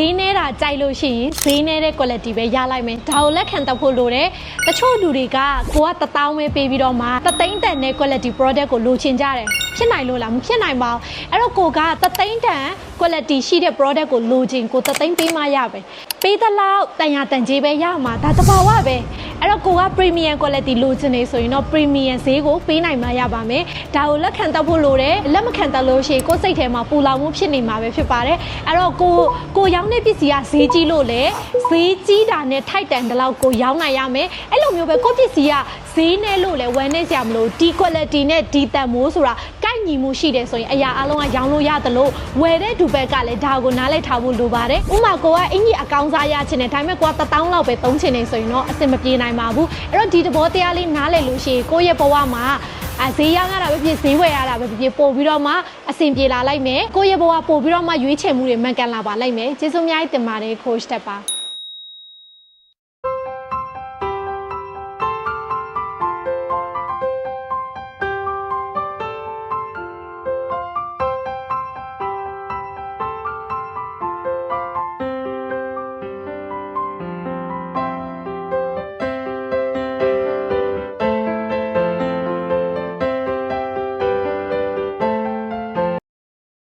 ဈေးနေတာကြိုက်လို့ရှိရင်ဈေးနေတဲ့ quality ပဲရလိုက်မယ်ဒါကိုလက်ခံတော့ဖို့လိုတယ်တချို့လူတွေကကိုကတစ်တောင်းပဲပေးပြီးတော့မှတသိန်းတန်တဲ့ quality product ကိုလိုချင်ကြတယ်ဖြစ်နိုင်လို့လားမဖြစ်နိုင်ပါဘူးအဲ့တော့ကိုကတသိန်းတန် quality ရှိတဲ့ product ကိုလိုချင်ကိုတသိန်းပေးမှရပဲ ပေးသလောက်တန်ရတန်ကြီးပဲရမှာဒါတဘာဝပဲအဲ့တော့ကိုက premium quality လိုချင်နေဆိုရင်တော့ premium ဈေးကိုပေးနိုင်မှရပါမယ်ဒါကိုလက်ခံတော့ဖို့လိုတယ်လက်မခံတော့လို့ရှိရင်ကိုယ်စိတ်ထဲမှာပူလောင်မှုဖြစ်နေမှာပဲဖြစ်ပါတယ်အဲ့တော့ကိုကိုရောင်းတဲ့ပစ္စည်းကဈေးကြီးလို့လေဈေးကြီးတာနဲ့ထိုက်တန်တဲ့လောက်ကိုရောင်းနိုင်ရမယ်အဲ့လိုမျိုးပဲကိုယ့်ပစ္စည်းကဈေးနဲ့လို့လေဝယ်နေစရာမလိုဒီ quality နဲ့ဒီတန်မိုးဆိုတာကိုက် ညီမှုရှိတယ်ဆိုရင်အရာအလုံးကရောင်းလို့ရတယ်လို့ဝယ်တဲ့ဒူဘက်ကလည်းဒါကိုနားလိုက်ထားဖို့လိုပါတယ်ဥပမာကိုကအင်ကြီးအကောင်းစားရချင်တယ်ဒါပေမဲ့ကိုကတစ်တောင်းလောက်ပဲသုံးချင်နေဆိုရင်တော့အဆင်မပြေနိုင်ပါဘူးအဲ့တော့ဒီတဘောတရားလေးနားလည်လို့ရှိရင်ကိုယ့်ရဲ့ဘဝမှာအဈေးရရတာပဲဖြစ်ဈေးဝယ်ရတာပဲဖြစ်ပို့ပြီးတော့မှအဆင်ပြေလာလိုက်မယ်ကိုယ့်ရဲ့ဘဝပို့ပြီးတော့မှရွေးချယ်မှုတွေမှန်ကန်လာပါလိုက်မယ်ကျေးဇူးအများကြီးတင်ပါတယ် coach တက်ပါ